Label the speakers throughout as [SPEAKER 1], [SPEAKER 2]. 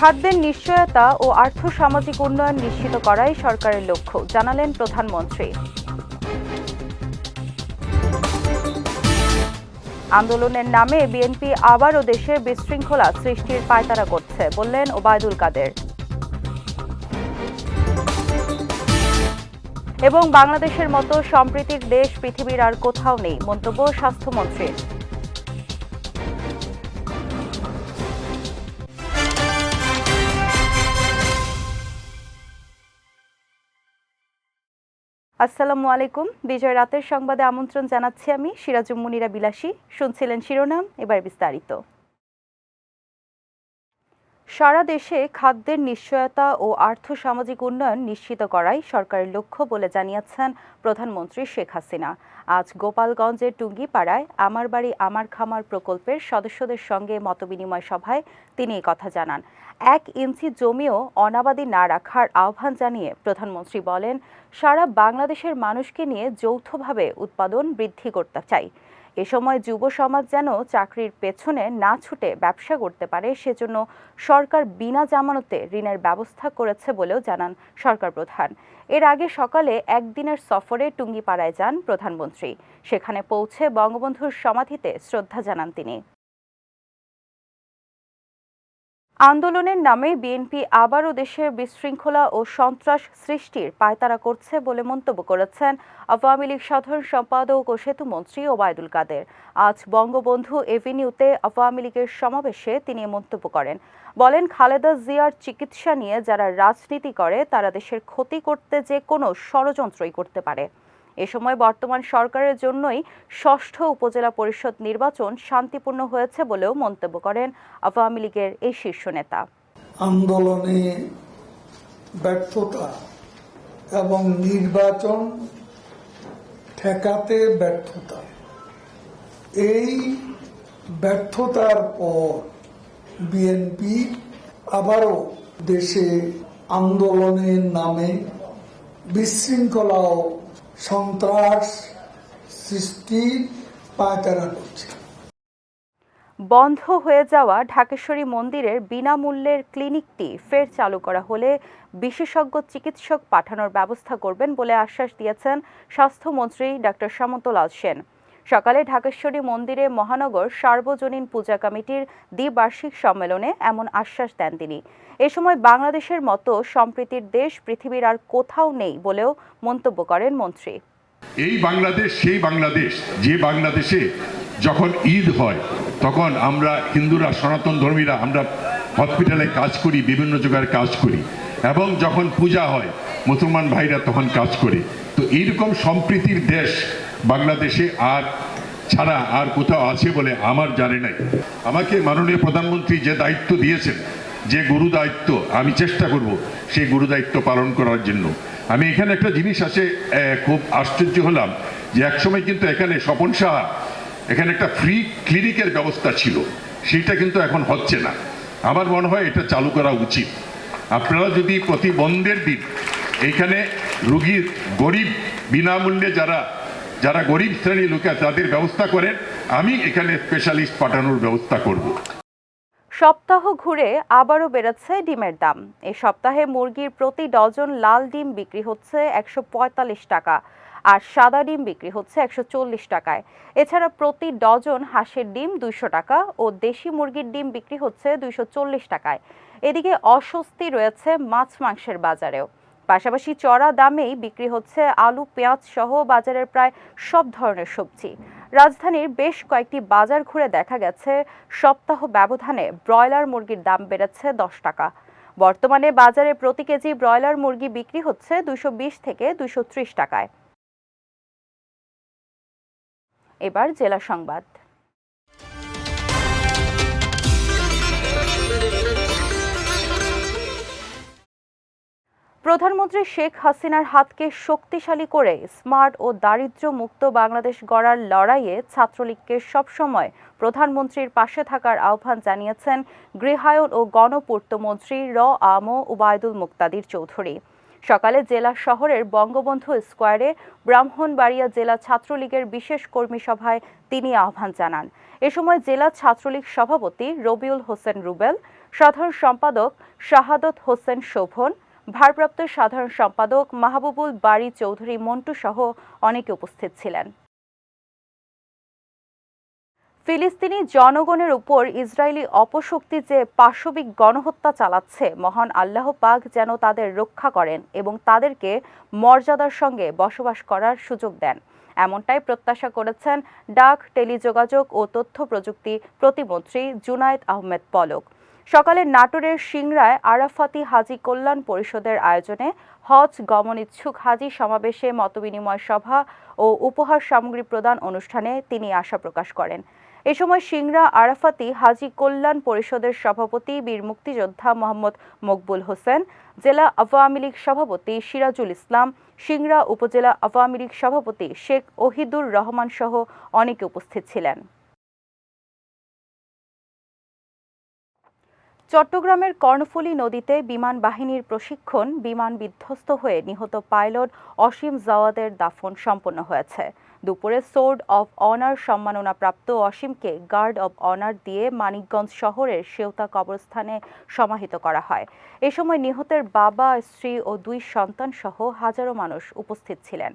[SPEAKER 1] খাদ্যের নিশ্চয়তা ও আর্থসামাজিক উন্নয়ন নিশ্চিত করাই সরকারের লক্ষ্য, জানালেন প্রধানমন্ত্রী। আন্দোলনের নামে বিএনপি আবারও দেশে বিশৃঙ্খলা সৃষ্টির পায়তারা করছে, বললেন ওবায়দুল কাদের। এবং বাংলাদেশের মতো সম্প্রীতির দেশ পৃথিবীর আর কোথাও নেই, মন্তব্য স্বাস্থ্যমন্ত্রীর। আসসালামু আলাইকুম। বিজয় রাতের সংবাদে আমন্ত্রণ জানাচ্ছি আমি সিরাজুম মুনিরা বিলাসী। শুনছিলেন শিরোনাম, এবার বিস্তারিত। সারা দেশে খাদ্যের নিশ্চয়তা ও আর্থসামাজিক উন্নয়ন নিশ্চিত করাই সরকারের লক্ষ্য বলে জানিয়েছেন প্রধানমন্ত্রী শেখ হাসিনা। আজ গোপালগঞ্জের টুঙ্গিপাড়ায় আমার বাড়ি আমার খামার প্রকল্পের সদস্যদের সঙ্গে মতবিনিময় সভায় তিনি কথা জানান। এক ইঞ্চি জমিও অনাবাদী না রাখার আহ্বান জানিয়ে প্রধানমন্ত্রী বলেন, সারা বাংলাদেশের মানুষকে নিয়ে যৌথভাবে উৎপাদন বৃদ্ধি করতে চাই। এ সময় যুব সমাজ যেন চাকরির পেছনে না ছুটে ব্যবসা করতে পারে, সেজন্য সরকার বিনা জামানতে ঋণের ব্যবস্থা করেছে বলেও জানান সরকার প্রধান। এর আগে সকালে একদিনের সফরে টুঙ্গিপাড়ায় যান প্রধানমন্ত্রী। সেখানে পৌঁছে বঙ্গবন্ধুর সমাধিতে শ্রদ্ধা জানান তিনি। আন্দোলনের নামে বিএনপি আবারও দেশে বিশৃঙ্খলা ও সন্ত্রাস সৃষ্টির পায়তারা করছে বলে মন্তব্য করেছেন আওয়ামী লীগ সাধারণ সম্পাদক ও সেতুমন্ত্রী ওবায়দুল কাদের। আজ বঙ্গবন্ধু এভিনিউতে আওয়ামী লীগের সমাবেশে তিনি মন্তব্য করেন। বলেন, খালেদা জিয়ার চিকিৎসা নিয়ে যারা রাজনীতি করে, তারা দেশের ক্ষতি করতে যে কোনো ষড়যন্ত্রই করতে পারে। এ সময় বর্তমান সরকারের জন্যই ষষ্ঠ উপজেলা পরিষদ নির্বাচন শান্তিপূর্ণ হয়েছে বলেও মন্তব্য করেন আওয়ামী লীগের এই শীর্ষ নেতা।
[SPEAKER 2] আন্দোলনে ব্যর্থতা এবং নির্বাচন ঠেকাতে ব্যর্থতা। এই ব্যর্থতার পর বিএনপি আবারও দেশে আন্দোলনের নামে বিশৃঙ্খলা ও সন্ত্রাস সৃষ্টির করছে।
[SPEAKER 1] বন্ধ হয়ে যাওয়া ঢাকেশ্বরী মন্দিরের বিনামূল্যের ক্লিনিকটি ফের চালু করা হলে বিশেষজ্ঞ চিকিৎসক পাঠানোর ব্যবস্থা করবেন বলে আশ্বাস দিয়েছেন স্বাস্থ্যমন্ত্রী ডাক্তার সামন্তলাল সেন। সকালে ঢাকেশ্বরী মন্দিরে মহানগর সার্বজনীন পূজা কমিটির দ্বিবার্ষিক সম্মেলনে এমন আশ্বাস দেন তিনি। এ সময় বাংলাদেশের মতো সম্প্রীতির দেশ পৃথিবীর আর কোথাও নেই বলেও মন্তব্য করেন মন্ত্রী।
[SPEAKER 3] এই বাংলাদেশ, সেই বাংলাদেশ, যে বাংলাদেশে যখন ঈদ হয়, তখন আমরা হিন্দুরা, সনাতন ধর্মীরা আমরা হসপিটালে কাজ করি, বিভিন্ন জায়গায় কাজ করি। এবং যখন পূজা হয়, মুসলমান ভাইরা তখন কাজ করে। তো এইরকম সম্প্রীতির দেশ বাংলাদেশে আর ছাড়া আর কোথাও আছে বলে আমার জানে নাই। আমাকে মাননীয় প্রধানমন্ত্রী যে দায়িত্ব দিয়েছেন, যে গুরু দায়িত্ব আমি চেষ্টা করব সেই গুরু দায়িত্ব পালন করার জন্য। আমি এখানে একটা জিনিস আছে খুব আশ্চর্য হলাম যে একসময় কিন্তু এখানে স্বপন সাহা, এখানে একটা ফ্রি ক্লিনিকের ব্যবস্থা ছিল। সেইটা কিন্তু এখন হচ্ছে না। আমার মনে হয় এটা চালু করা উচিত। আপনারা যদি প্রতিবন্ধের দিন এইখানে রুগীর গরিব বিনামূল্যে যারা যারা গরিব শ্রেণির লোক তাদের ব্যবস্থা করেন, আমি এখানে স্পেশালিস্ট পাঠানোর ব্যবস্থা করব।
[SPEAKER 1] সপ্তাহ ঘুরে আবারও বেড়েছে ডিমের দাম। এই সপ্তাহে মুরগির প্রতি ডজন লাল ডিম বিক্রি হচ্ছে একশো পঁয়তাল্লিশ টাকা আর সাদা ডিম বিক্রি হচ্ছে একশো চল্লিশ টাকায়। এছাড়া প্রতি ডজন হাঁসের ডিম দুইশো টাকা ও দেশি মুরগির ডিম বিক্রি হচ্ছে দুইশো চল্লিশ টাকায়। এদিকে অস্বস্তি রয়েছে মাছ মাংসের বাজারেও। পাশাপাশি চড়া দামেই বিক্রি হচ্ছে আলু, পেঁয়াজ সহ বাজারের প্রায় সব ধরনের সবজি। রাজধানীর বেশ কয়েকটি বাজার ঘুরে দেখা গেছে, সপ্তাহ ব্যবধানে ব্রয়লার মুরগির দাম বেড়েছে দশ টাকা। বর্তমানে বাজারে প্রতি কেজি ব্রয়লার মুরগি বিক্রি হচ্ছে দুশো থেকে দুশো টাকায়। এবার জেলা সংবাদ। প্রধানমন্ত্রী শেখ হাসিনার হাতকে শক্তিশালী করে স্মার্ট ও দারিদ্র্য মুক্ত বাংলাদেশ গড়ার লড়াইয়ে ছাত্রলীগকে সবসময় প্রধানমন্ত্রীর পাশে থাকার আহ্বান জানিয়েছেন গৃহায়ন ও গণপূর্ত মন্ত্রী র আম ওবায়দুল মুক্তাদির চৌধুরী। সকালে জেলা শহরের বঙ্গবন্ধু স্কোয়ারে ব্রাহ্মণবাড়িয়া জেলা ছাত্রলীগের বিশেষ কর্মী সভায় তিনি আহ্বান জানান। এ সময় জেলা ছাত্রলীগ সভাপতি রবিউল হোসেন রুবেল, সাধারণ সম্পাদক শাহাদত হোসেন শোভন ভারপ্রাপ্ত সাধারণ সম্পাদক মাহবুবুল বাড়ি চৌধুরী মন্টু সহ অনেকে উপস্থিত ছিলেন। ফিলিস্তিনি জনগণের উপর ইসরায়েলি অপশক্তি যে পাশবিক গণহত্যা চালাচ্ছে, মহান আল্লাহ পাক যেন তাদের রক্ষা করেন এবং তাদেরকে মর্যাদার সঙ্গে বসবাস করার সুযোগ দেন। এমনটাই প্রত্যাশা করেছেন ডাক, টেলিযোগাযোগ ও তথ্য প্রযুক্তি প্রতিমন্ত্রী জুনায়েদ আহমেদ পলক। সকালে নাটোরের সিংড়ায় আরাফাতি হাজি কল্যাণ পরিষদের আয়োজনে হজ, গমন ইচ্ছুক হাজি সমাবেশে মতবিনিময় সভা ও উপহার সামগ্রী প্রদান অনুষ্ঠানে তিনি আশা প্রকাশ করেন। এ সময় সিংড়া আরাফাতি হাজি কল্যাণ পরিষদের সভাপতি বীর মুক্তিযোদ্ধা মোহাম্মদ মকবুল হোসেন, জেলা আওয়ামী লীগ সভাপতি সিরাজুল ইসলাম সিংড়া উপজেলা আওয়ামী লীগ সভাপতি শেখ ওহিদুর রহমান সহ অনেকে উপস্থিত ছিলেন। চট্টগ্রামের কর্ণফুলী নদীতে বিমান বাহিনীর প্রশিক্ষণ, বিমান বিধ্বস্ত হয়ে নিহত পাইলট অসীম জাওয়াদের দাফন সম্পন্ন হয়েছে। দুপুরে সোর্ড অব অনার সম্মাননাপ্রাপ্ত অসীমকে গার্ড অব অনার দিয়ে মানিকগঞ্জ শহরের সেওতা কবরস্থানে সমাহিত করা হয়। এ সময় নিহতের বাবা, স্ত্রী ও দুই সন্তান সহ হাজারো মানুষ উপস্থিত ছিলেন।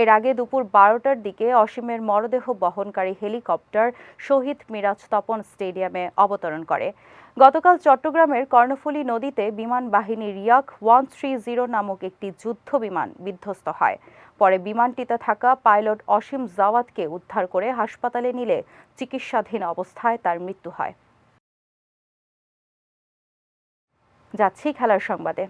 [SPEAKER 1] এর আগে দুপুর বারোটার দিকে অসীমের মরদেহ বহনকারী হেলিকপ্টার শহীদ মিরাজ তপন স্টেডিয়ামে অবতরণ করে। গতকাল চট্টগ্রামের কর্ণফুলী নদীতে বিমান বাহিনী রিয়াক ওয়ান থ্রি জিরো নামক একটি যুদ্ধ বিমান বিধ্বস্ত হয়। পরে বিমানটিতে থাকা পাইলট অসীম জাওয়াতকে উদ্ধার করে হাসপাতালে নিলে চিকিৎসাধীন অবস্থায় তার মৃত্যু হয়। যাচ্ছি খেলার সংবাদে।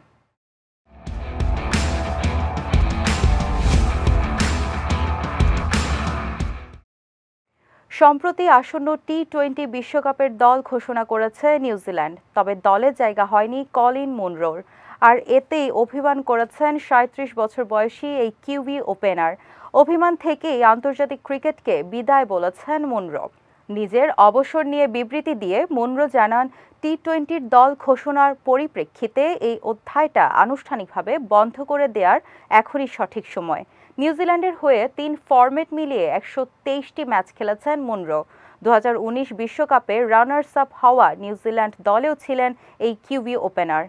[SPEAKER 1] সম্প্রতি আসন্ন টি টোয়েন্টি বিশ্বকাপের দল ঘোষণা করেছে নিউজিল্যান্ড, তবে দলে জায়গা হয়নি কলিন মুনরোর। আর এতেই অভিমান করেছেন সাঁত্রিশ বছর বয়সী এই কিউবি ওপেনার। অভিমান থেকেই আন্তর্জাতিক ক্রিকেটকে বিদায় বলেছেন মুনরো। নিজের অবসর নিয়ে বিবৃতি দিয়ে মুনরো জানান টি টোয়েন্টির দল ঘোষণার পরিপ্রেক্ষিতে এই অধ্যায়টা আনুষ্ঠানিকভাবে বন্ধ করে দেওয়ার এখনই সঠিক সময়। নিউজিল্যান্ডের হয়ে তিন ফরম্যাট মিলিয়ে একশো তেইশটি ম্যাচ খেলেছেন মুনরো। দু বিশ্বকাপে রানার্স আপ হওয়া নিউজিল্যান্ড দলেও ছিলেন এই কিউবি ওপেনার।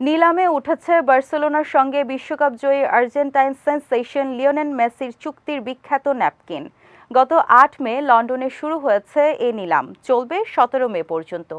[SPEAKER 1] নিলামে উঠেছে বার্সেলোনার সঙ্গে বিশ্বকাপ জয়ী আর্জেন্টাইন সেন্সেশন লিওনেন মেসির চুক্তির বিখ্যাত ন্যাপকিন। গত আট মে লন্ডনে শুরু হয়েছে এ নিলাম, চলবে সতেরো মে পর্যন্ত।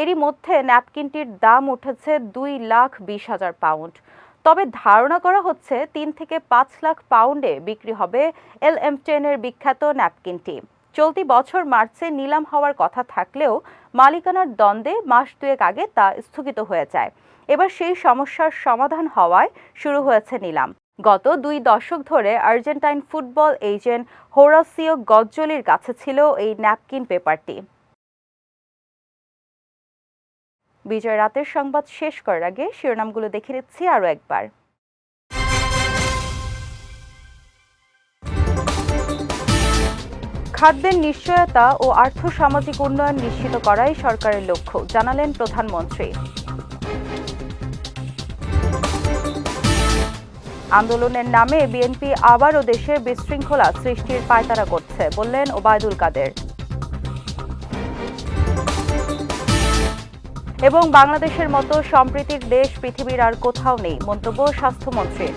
[SPEAKER 1] এরই মধ্যে ন্যাপকিনটির দাম উঠেছে দুই লাখ বিশ হাজার পাউন্ড। তবে ধারণা করা হচ্ছে তিন থেকে পাঁচ লাখ পাউন্ডে বিক্রি হবে এল এম টেনের বিখ্যাত ন্যাপকিনটি। চলতি বছর মার্চে নিলাম হওয়ার কথা থাকলেও মালিকানার দ্বন্দ্বে মাস দুয়েক আগে তা স্থগিত হয়ে যায়। এবার সেই সমস্যার সমাধান হওয়ায় শুরু হয়েছে নিলাম। গত দুই দশক ধরে আর্জেন্টাইন ফুটবল এজেন্ট হোরাসিও গজ্জলির কাছে ছিল এই ন্যাপকিন পেপারটি। বিজয় রাতের সংবাদ শেষ করার আগে শিরোনামগুলো দেখে নিচ্ছি আরও একবার। খাদ্যের নিশ্চয়তা ও আর্থসামাজিক উন্নয়ন নিশ্চিত করাই সরকারের লক্ষ্য, জানালেন প্রধানমন্ত্রী। আন্দোলনের নামে বিএনপি আবারও দেশে বিশৃঙ্খলা সৃষ্টির পায়তারা করছে, বললেন ওবায়দুল কাদের। এবং বাংলাদেশের মতো সম্প্রীতির দেশ পৃথিবীর আর কোথাও নেই মন্তব্য স্বাস্থ্যমন্ত্রীর।